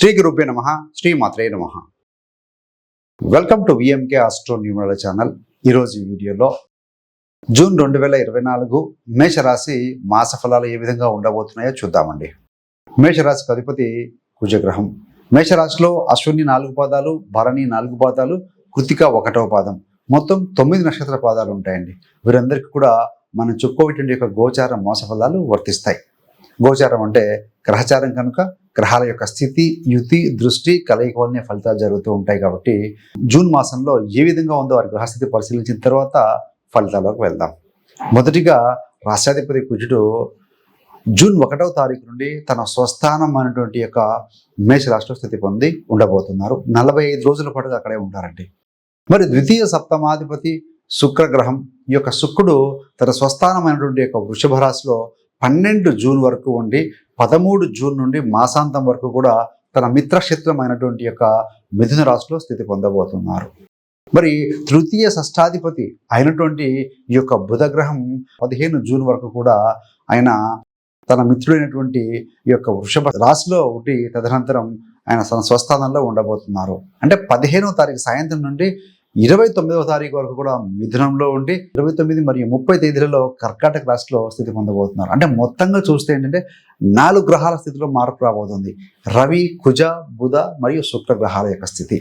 శ్రీ గురుభ్య నమ. శ్రీ మాత్రే నమ welcome to VMK astro numeral channel ఈరోజు వీడియోలో జూన్ రెండు వేల ఇరవై నాలుగు మేషరాశి మాస ఫలాలు ఏ విధంగా ఉండబోతున్నాయో చూద్దామండి. మేషరాశికి అధిపతి కుజగ్రహం. మేషరాశిలో అశ్విని నాలుగు పాదాలు భరణి నాలుగు పాదాలు కృతిక ఒకటవ పాదం. మొత్తం తొమ్మిది నక్షత్ర పాదాలు ఉంటాయండి. వీరందరికీ కూడా మనం చెప్పుకోవటువంటి యొక్క గోచార మోసఫలాలు వర్తిస్తాయి. గోచారం అంటే గ్రహచారం కనుక గ్రహాల యొక్క స్థితి యుతి దృష్టి కలయిక వల్లనే ఫలితాలు జరుగుతూ ఉంటాయి కాబట్టి జూన్ మాసంలో ఏ విధంగా ఉందో వారి గ్రహస్థితి పరిశీలించిన తర్వాత ఫలితాల్లోకి వెళ్దాం. మొదటిగా రాష్ట్రాధిపతి కుజుడు జూన్ ఒకటవ తారీఖు నుండి తన స్వస్థానం అనేటువంటి యొక్క మేషరాష్ట్ర స్థితి పొంది ఉండబోతున్నారు. నలభై ఐదు రోజుల పాటుగా అక్కడే ఉంటారండి. మరి ద్వితీయ సప్తమాధిపతి శుక్రగ్రహం ఈ యొక్క శుక్రుడు తన స్వస్థానమైనటువంటి యొక్క వృషభ రాశిలో పన్నెండు జూన్ వరకు ఉండి పదమూడు జూన్ నుండి మాసాంతం వరకు కూడా తన మిత్రక్షేత్రమైనటువంటి యొక్క మిథున రాశిలో స్థితి పొందబోతున్నారు. మరి తృతీయ షష్టాధిపతి అయినటువంటి ఈ యొక్క బుధగ్రహం పదిహేను జూన్ వరకు కూడా ఆయన తన మిత్రుడైనటువంటి ఈ యొక్క వృషభ రాశిలో ఒకటి తదనంతరం ఆయన తన స్వస్థానంలో ఉండబోతున్నారు. అంటే పదిహేనో తారీఖు సాయంత్రం నుండి ఇరవై తొమ్మిదవ తారీఖు వరకు కూడా మిథునంలో ఉండి ఇరవై తొమ్మిది మరియు ముప్పై తేదీలలో కర్కాటక రాశిలో స్థితి పొందబోతున్నారు. అంటే మొత్తంగా చూస్తే ఏంటంటే నాలుగు గ్రహాల స్థితిలో మార్పు రాబోతుంది. రవి కుజ బుధ మరియు శుక్ర గ్రహాల యొక్క స్థితి.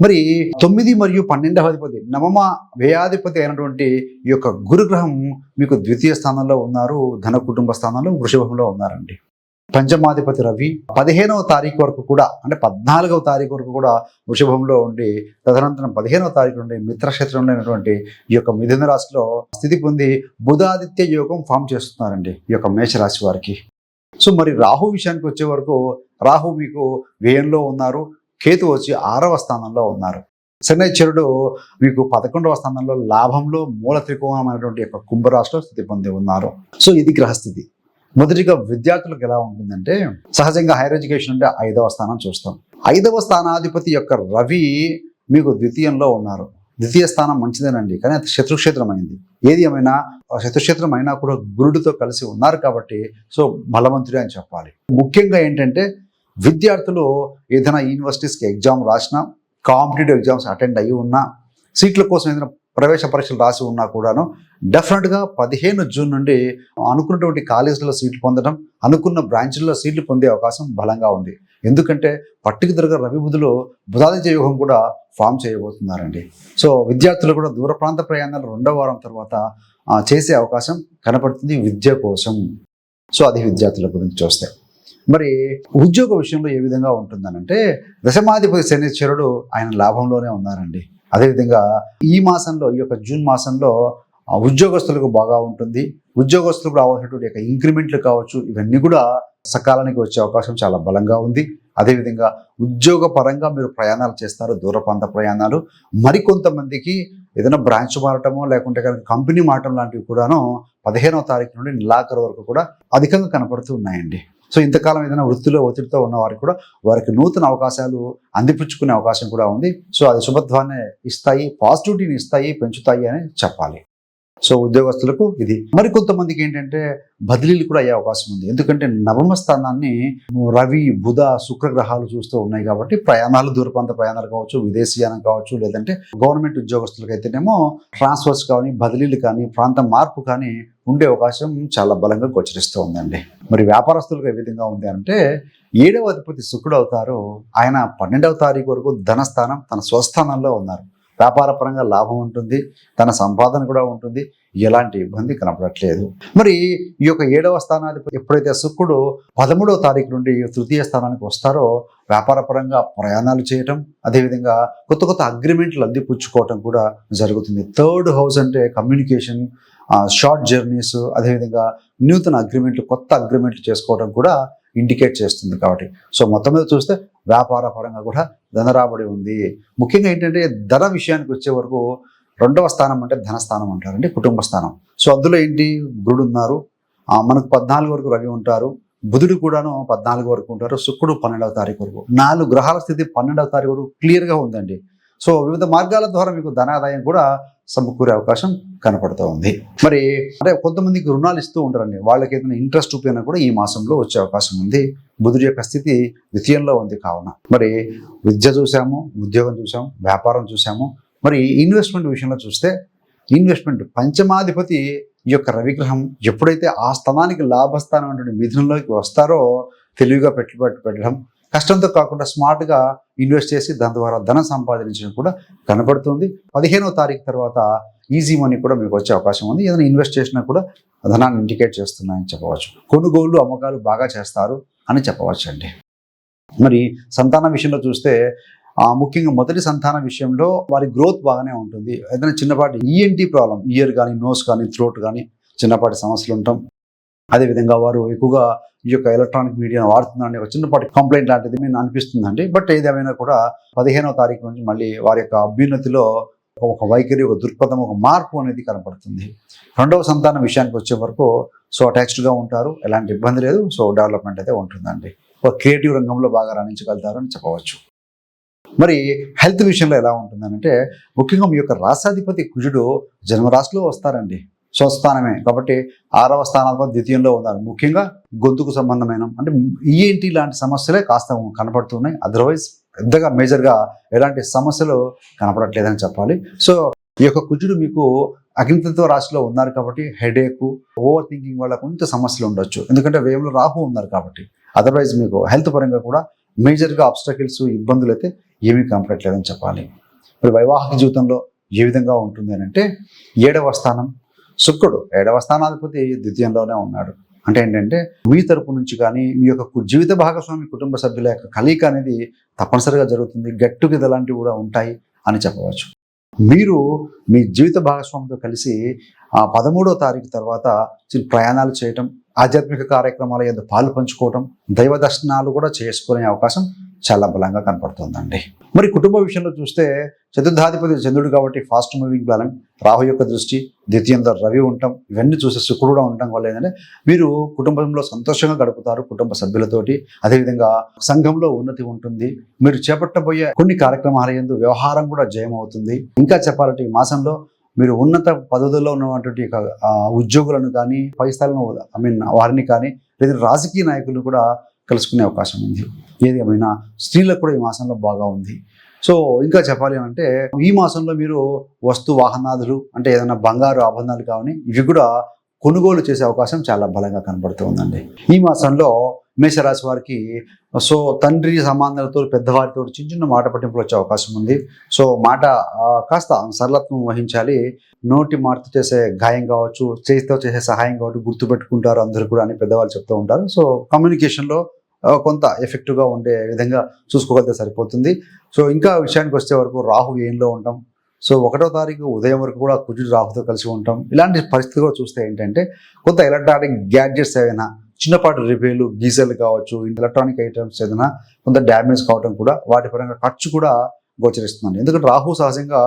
మరి తొమ్మిది మరియు పన్నెండవ అధిపతి నవమ వ్యయాధిపతి అయినటువంటి ఈ యొక్క గురుగ్రహం మీకు ద్వితీయ స్థానంలో ఉన్నారు ధన కుటుంబ స్థానంలో వృషభంలో ఉన్నారండి. పంచమాధిపతి రవి పదిహేనవ తారీఖు వరకు కూడా అంటే పద్నాలుగవ తారీఖు వరకు కూడా వృషభంలో ఉండి తదనంతరం పదిహేనవ తారీఖు నుండి మిత్రక్షేత్రంలో అయినటువంటి ఈ యొక్క మిథున రాశిలో స్థితి పొంది బుధాదిత్య యోగం ఫామ్ చేస్తున్నారండి ఈ యొక్క మేషరాశి వారికి. సో మరి రాహు విషయానికి వచ్చే వరకు రాహు మీకు వ్యయంలో ఉన్నారు కేతు వచ్చి ఆరవ స్థానంలో ఉన్నారు. శనైశ్వరుడు మీకు పదకొండవ స్థానంలో లాభంలో మూల త్రికోణమైనటువంటి యొక్క కుంభరాశిలో స్థితి పొంది ఉన్నారు. సో ఇది గ్రహస్థితి. మొదటిగా విద్యార్థులకు ఎలా ఉంటుందంటే సహజంగా హైయర్ ఎడ్యుకేషన్ అంటే ఐదవ స్థానం చూస్తాం. ఐదవ స్థానాధిపతి యొక్క రవి మీకు ద్వితీయంలో ఉన్నారు. ద్వితీయ స్థానం మంచిదేనండి కానీ అది శత్రుక్షేత్రం అయింది ఏది ఏమైనా శత్రుక్షేత్రం అయినా కూడా గురుడితో కలిసి ఉన్నారు కాబట్టి సో బలవంతుడే అని చెప్పాలి. ముఖ్యంగా ఏంటంటే విద్యార్థులు ఏదైనా యూనివర్సిటీస్కి ఎగ్జామ్ రాసినా కాంపిటేటివ్ ఎగ్జామ్స్ అటెండ్ అయ్యి ఉన్నా సీట్ల కోసం ఏదైనా ప్రవేశ పరీక్షలు రాసి ఉన్నా కూడాను డెఫినెట్గా పదిహేను జూన్ నుండి అనుకున్నటువంటి కాలేజీలో సీట్లు పొందడం అనుకున్న బ్రాంచ్ల్లో సీట్లు పొందే అవకాశం బలంగా ఉంది. ఎందుకంటే పర్టికులర్గా రవి బుధులు బుధాదిత్య యోగం కూడా ఫామ్ చేయబోతున్నారండి. సో విద్యార్థులు కూడా దూర ప్రాంత ప్రయాణాలు రెండో వారం తర్వాత చేసే అవకాశం కనపడుతుంది విద్య కోసం. సో అది విద్యార్థుల గురించి చూస్తే. మరి ఉద్యోగ విషయంలో ఏ విధంగా ఉంటుందనంటే దశమాధిపతి శనిశ్వరుడు ఆయన లాభంలోనే ఉన్నారండి. అదేవిధంగా ఈ మాసంలో ఈ యొక్క జూన్ మాసంలో ఉద్యోగస్తులకు బాగా ఉంటుంది. ఉద్యోగస్తులకు రావాల్సినటువంటి యొక్క ఇంక్రిమెంట్లు కావచ్చు ఇవన్నీ కూడా సకాలానికి వచ్చే అవకాశం చాలా బలంగా ఉంది. అదేవిధంగా ఉద్యోగ పరంగా మీరు ప్రయాణాలు చేస్తారు దూర ప్రాంత ప్రయాణాలు. మరికొంతమందికి ఏదైనా బ్రాంచ్ మారటమో లేకుంటే కనుక కంపెనీ మారటం లాంటివి కూడాను పదిహేనవ తారీఖు నుండి నెలాఖరు వరకు కూడా అధికంగా కనపడుతూ ఉన్నాయండి. సో ఇంతకాలం ఏదైనా వృత్తిలో ఒత్తిడితో ఉన్న వారికి కూడా వారికి నూతన అవకాశాలు అందిపుచ్చుకునే అవకాశం కూడా ఉంది. సో అది శుభత్వాన్ని ఇస్తాయి పాజిటివిటీని ఇస్తాయి పెంచుతాయి అని చెప్పాలి. సో ఉద్యోగస్తులకు ఇది. మరి కొంతమందికి ఏంటంటే బదిలీలు కూడా అయ్యే అవకాశం ఉంది. ఎందుకంటే నవమ స్థానాన్ని రవి బుధ శుక్రగ్రహాలు చూస్తూ ఉన్నాయి కాబట్టి ప్రయాణాలు దూరప్రాంత ప్రయాణాలు కావచ్చు విదేశీయానం కావచ్చు లేదంటే గవర్నమెంట్ ఉద్యోగస్తులకు అయితేనేమో ట్రాన్స్ఫర్స్ కానీ బదిలీలు కానీ ప్రాంత మార్పు కానీ ఉండే అవకాశం చాలా బలంగా గోచరిస్తూ ఉందండి. మరి వ్యాపారస్తులకు ఏ విధంగా ఉంది అంటే ఏడవ అధిపతి శుక్రుడు అవుతారు. ఆయన పన్నెండవ తారీఖు వరకు ధనస్థానం తన స్వస్థానంలో ఉన్నారు. వ్యాపార పరంగా లాభం ఉంటుంది తన సంపాదన కూడా ఉంటుంది ఎలాంటి ఇబ్బంది కనపడట్లేదు. మరి ఈ యొక్క ఏడవ స్థానాధిపతి ఎప్పుడైతే శుక్రుడు పదమూడవ తారీఖు నుండి తృతీయ స్థానానికి వస్తారో వ్యాపారపరంగా ప్రయాణాలు చేయటం అదేవిధంగా కొత్త కొత్త అగ్రిమెంట్లు అందిపుచ్చుకోవటం కూడా జరుగుతుంది. థర్డ్ హౌస్ అంటే కమ్యూనికేషన్ షార్ట్ జర్నీస్ అదేవిధంగా నూతన అగ్రిమెంట్లు కొత్త అగ్రిమెంట్లు చేసుకోవడం కూడా ఇండికేట్ చేస్తుంది కాబట్టి. సో మొత్తం మీద చూస్తే వ్యాపార పరంగా కూడా ధన రాబడి ఉంది. ముఖ్యంగా ఏంటంటే ధన విషయానికి వచ్చే వరకు రెండవ స్థానం అంటే ధనస్థానం అంటారండి కుటుంబ స్థానం. సో అందులో ఏంటి? గురుడు ఉన్నారు. మనకు పద్నాలుగు వరకు రవి ఉంటారు. బుధుడు కూడాను పద్నాలుగు వరకు ఉంటారు. శుక్రుడు పన్నెండవ తారీఖు వరకు. నాలుగు గ్రహాల స్థితి పన్నెండవ తారీఖు వరకు క్లియర్గా ఉందండి. సో వివిధ మార్గాల ద్వారా మీకు ధనాదాయం కూడా సమకూరే అవకాశం కనపడుతూ ఉంది. మరి అంటే కొంతమందికి రుణాలు ఇస్తూ ఉంటారండి. వాళ్ళకి ఏదైనా ఇంట్రెస్ట్ చూపినా కూడా ఈ మాసంలో వచ్చే అవకాశం ఉంది. బుధుడి యొక్క స్థితి ద్వితీయంలో ఉంది కావున. మరి విద్య చూసాము ఉద్యోగం చూసాము వ్యాపారం చూసాము మరి ఇన్వెస్ట్మెంట్ విషయంలో చూస్తే ఇన్వెస్ట్మెంట్ పంచమాధిపతి ఈ యొక్క రవిగ్రహం ఎప్పుడైతే ఆ స్థానానికి లాభస్థానం అనే మిథునంలోకి వస్తారో తెలివిగా పెట్టుబడి పెట్టడం కష్టంతో కాకుండా స్మార్ట్గా ఇన్వెస్ట్ చేసి దాని ద్వారా ధనం సంపాదించడం కూడా కనబడుతుంది. పదిహేనవ తారీఖు తర్వాత ఈజీ మనీ కూడా మీకు వచ్చే అవకాశం ఉంది. ఏదైనా ఇన్వెస్ట్ చేసినా కూడా ధనాన్ని ఇండికేట్ చేస్తున్నాయని చెప్పవచ్చు. కొనుగోలు అమ్మకాలు బాగా చేస్తారు అని చెప్పవచ్చు అండి. మరి సంతానం విషయంలో చూస్తే ముఖ్యంగా మొదటి సంతానం విషయంలో వారి గ్రోత్ బాగానే ఉంటుంది. ఏదైనా చిన్నపాటి ఈఎన్టీ ప్రాబ్లం ఇయర్ కానీ నోస్ కానీ థ్రోట్ కానీ చిన్నపాటి సమస్యలు ఉంటాం. అదేవిధంగా వారు ఎక్కువగా ఈ యొక్క ఎలక్ట్రానిక్ మీడియాను వాడుతుందని ఒక చిన్నపాటి కంప్లైంట్ లాంటిది మేము అనిపిస్తుందండి. బట్ ఏదేమైనా కూడా పదిహేనవ తారీఖు నుంచి మళ్ళీ వారి యొక్క అభ్యున్నతిలో ఒక వైఖరి ఒక దృక్పథం ఒక మార్పు అనేది కనపడుతుంది. రెండవ సంతానం విషయానికి వచ్చే వరకు సో అటాచ్డ్గా ఉంటారు. ఎలాంటి ఇబ్బంది లేదు. సో డెవలప్మెంట్ అయితే ఉంటుందండి. ఒక క్రియేటివ్ రంగంలో బాగా రాణించగలుగుతారు అని చెప్పవచ్చు. మరి హెల్త్ విషయంలో ఎలా ఉంటుందంటే ముఖ్యంగా మీ యొక్క రాసాధిపతి కుజుడు జన్మరాశిలో వస్తారండి. స్వస్థానమే. కాబట్టి ఆరవ స్థానంలో ద్వితీయంలో ఉన్నారు. ముఖ్యంగా గొంతుకు సంబంధమైన అంటే ఈఎన్టీ లాంటి సమస్యలే కాస్త కనపడుతున్నాయి. అదర్వైజ్ పెద్దగా మేజర్గా ఎలాంటి సమస్యలు కనపడట్లేదని చెప్పాలి. సో ఈ యొక్క కుజుడు మీకు అగ్నితత్వ రాశిలో ఉన్నారు కాబట్టి హెడేక్ ఓవర్ థింకింగ్ వల్ల కొంచెం సమస్యలు ఉండొచ్చు. ఎందుకంటే వేయంలో రాహు ఉన్నారు కాబట్టి. అదర్వైజ్ మీకు హెల్త్ పరంగా కూడా మేజర్గా అబ్స్టకిల్స్ ఇబ్బందులు అయితే ఏమీ కనపడట్లేదని చెప్పాలి. మరి వైవాహిక జీవితంలో ఏ విధంగా ఉంటుంది అని అంటే ఏడవ స్థానం శుక్రుడు ఏడవ స్థానాధిపతి ద్వితీయంలోనే ఉన్నాడు. అంటే ఏంటంటే మీ తరపు నుంచి కానీ మీ యొక్క జీవిత భాగస్వామి కుటుంబ సభ్యుల యొక్క కలయిక అనేది తప్పనిసరిగా జరుగుతుంది. గట్టుకి టుగెదర్ లాంటివి కూడా ఉంటాయి అని చెప్పవచ్చు. మీరు మీ జీవిత భాగస్వామితో కలిసి ఆ పదమూడో తారీఖు తర్వాత చిన్న ప్రయాణాలు చేయటం ఆధ్యాత్మిక కార్యక్రమాల యొక్క పాలు పంచుకోవటం దైవ దర్శనాలు కూడా చేసుకునే అవకాశం చాలా బలంగా కనపడుతుందండి. మరి కుటుంబ విషయంలో చూస్తే చతుర్థాధిపతి చంద్రుడు కాబట్టి ఫాస్ట్ మూవింగ్ ప్లానెట్ రాహు యొక్క దృష్టి ద్వితీయంతో రవి ఉండటం ఇవన్నీ చూస్తే శుక్రుడు కూడా ఉండటం వల్ల ఏంటంటే మీరు కుటుంబంలో సంతోషంగా గడుపుతారు కుటుంబ సభ్యులతోటి. అదేవిధంగా సంఘంలో ఉన్నతి ఉంటుంది. మీరు చేపట్టబోయే కొన్ని కార్యక్రమాల ఎందు వ్యవహారం కూడా జయం అవుతుంది ఇంకా చెప్పాలంటే ఈ మాసంలో మీరు ఉన్నత పదవుల్లో ఉన్నటువంటి ఉద్యోగులను కానీ పై స్థాయిలో ఐ మీన్ వారిని కానీ లేదా రాజకీయ నాయకులను కూడా కలుసుకునే అవకాశం ఉంది. ఏది ఏమైనా స్త్రీలకు కూడా ఈ మాసంలో బాగా ఉంది. సో ఇంకా చెప్పాలి అంటే ఈ మాసంలో మీరు వస్తు వాహనాదులు అంటే ఏదైనా బంగారు ఆభరణాలు కావని ఇవి కూడా కొనుగోలు చేసే అవకాశం చాలా బలంగా కనబడుతూ ఉందండి. ఈ మాసంలో మేషరాశి వారికి సో తండ్రి సంబంధాలతో పెద్దవారితో చిన్న చిన్న మాట పట్టింపులు వచ్చే అవకాశం ఉంది. సో మాట కాస్త సరళత్వం వహించాలి. నోటి మార్పు చేసే గాయం కావచ్చు చేతితో చేసే సహాయం కావచ్చు గుర్తుపెట్టుకుంటారు అందరూ కూడా అని పెద్దవాళ్ళు చెప్తూ ఉంటారు. సో కమ్యూనికేషన్లో కొంత ఎఫెక్టివ్గా ఉండే విధంగా చూసుకోగలిగితే సరిపోతుంది. సో ఇంకా విషయానికి వచ్చే వరకు రాహు ఏంలో ఉంటాం. సో ఒకటో తారీఖు ఉదయం వరకు కూడా కుజుడు రాహుతో కలిసి ఉంటాం. ఇలాంటి పరిస్థితి కూడా చూస్తే ఏంటంటే కొంత ఎలక్ట్రానిక్ గ్యాడ్జెట్స్ ఏమైనా చిన్నపాటి రిపేర్లు గీజర్లు కావచ్చు ఎలక్ట్రానిక్ ఐటమ్స్ ఏదైనా కొంత డ్యామేజ్ కావడం కూడా వాటి పరంగా ఖర్చు కూడా గోచరిస్తుంది ఎందుకంటే రాహు సహజంగా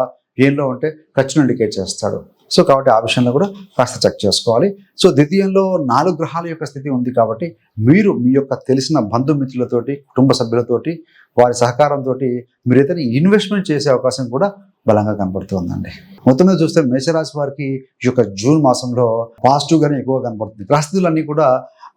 ఏంలో ఉంటే ఖర్చును ఇండికేట్ చేస్తాడు. సో కాబట్టి ఆ విషయంలో కూడా కాస్త చెక్ చేసుకోవాలి. సో ద్వితీయంలో నాలుగు గ్రహాల యొక్క స్థితి ఉంది కాబట్టి మీరు మీ యొక్క తెలిసిన బంధుమిత్రులతోటి కుటుంబ సభ్యులతోటి వారి సహకారంతో మీరు ఏదైనా ఇన్వెస్ట్మెంట్ చేసే అవకాశం కూడా బలంగా కనబడుతుందండి. మొత్తం మీద చూస్తే మేషరాశి వారికి ఈ యొక్క జూన్ మాసంలో పాజిటివ్గానే ఎక్కువ కనబడుతుంది. గ్రహస్థితులన్నీ కూడా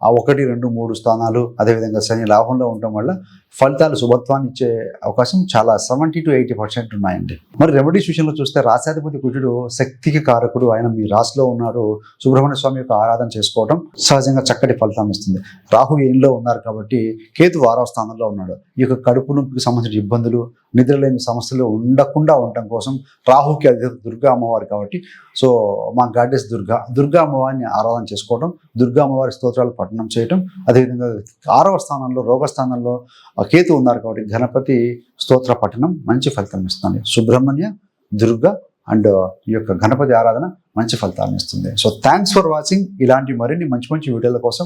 ఆ ఒకటి రెండు మూడు స్థానాలు అదేవిధంగా శని లాభంలో ఉండటం వల్ల ఫలితాలు శుభత్వాన్ని ఇచ్చే అవకాశం చాలా సెవెంటీ టు ఎయిటీ పర్సెంట్ ఉన్నాయండి. మరి రెమెడీస్ విషయంలో చూస్తే రాశాధిపతి కుజుడు శక్తికి కారకుడు. ఆయన మీ రాశిలో ఉన్నారు. సుబ్రహ్మణ్య స్వామి యొక్క ఆరాధన చేసుకోవడం సహజంగా చక్కటి ఫలితం ఇస్తుంది. రాహు ఏంలో ఉన్నారు కాబట్టి కేతు ఆరవ స్థానంలో ఉన్నాడు. ఈ యొక్క కడుపు నొప్పికి సంబంధించిన ఇబ్బందులు నిద్రలేని సమస్యలు ఉండకుండా ఉండటం కోసం రాహుకి అది దుర్గా అమ్మవారు కాబట్టి సో మా గాడెస్ దుర్గా దుర్గా అమ్మవారిని ఆరాధన చేసుకోవడం దుర్గా అమ్మవారి స్తోత్రాలు పఠనం చేయటం అదేవిధంగా ఆరవ స్థానంలో రోగ స్థానంలో కేతు ఉన్నారు కాబట్టి గణపతి స్తోత్ర పఠనం మంచి ఫలితం ఇస్తుంది. సుబ్రహ్మణ్య దుర్గా అండ్ ఈ యొక్క గణపతి ఆరాధన మంచి ఫలితాలను ఇస్తుంది. సో థ్యాంక్స్ ఫర్ వాచింగ్ ఇలాంటి మరిన్ని మంచి మంచి వీడియోల కోసం